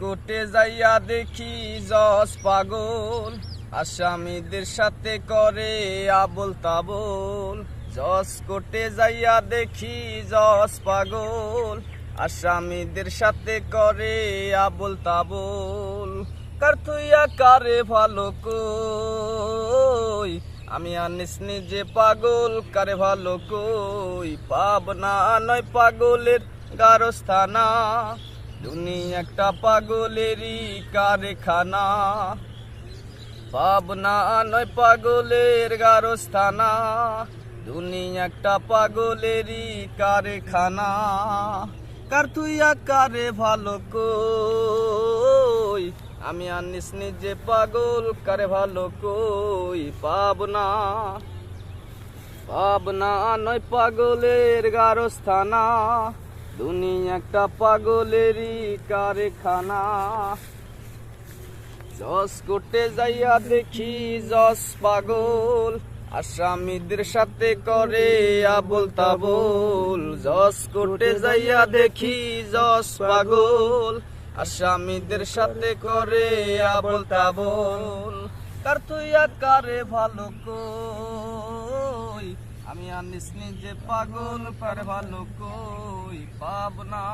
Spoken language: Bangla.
কোর্টে যাইয়া দেখি জজ পাগল। আসামিদের সাথে করে আবল তাবল। জজ কোর্টে যাইয়া দেখি জজ পাগল। আসামিদের সাথে করে আবল তাবল। কার তুইয়া কারে ভালো কই? আমি আনিস নিজে পাগল, কারে ভালো কই? পাবনা নয় পাগলের গারস্থানা। দুনিয়া একটা পাগলেরই কারখানা। পাবনা নয় পাগলের গারস্থানা। দুনিয়া একটা পাগলেরই কারখানা। কার তুইয়া কারে ভালো কই? আমি আনিস নিজে পাগল, কারে ভালো কই? পাবনা পাবনা নয় পাগলের গারস্থানা। দুনিয়া একটা পাগলেরই কারখানা। জস কোটে যাইয়া দেখি জস পাগল, আসামিদের সাথে করে আবল তাবল জস কোটে যাইয়া দেখি জস পাগল, আসামিদের সাথে করে আবল তাবল কার তুইয়া কারে ভালো আমি আনিস নিজে পাগল কারে ভালো কই পাবনা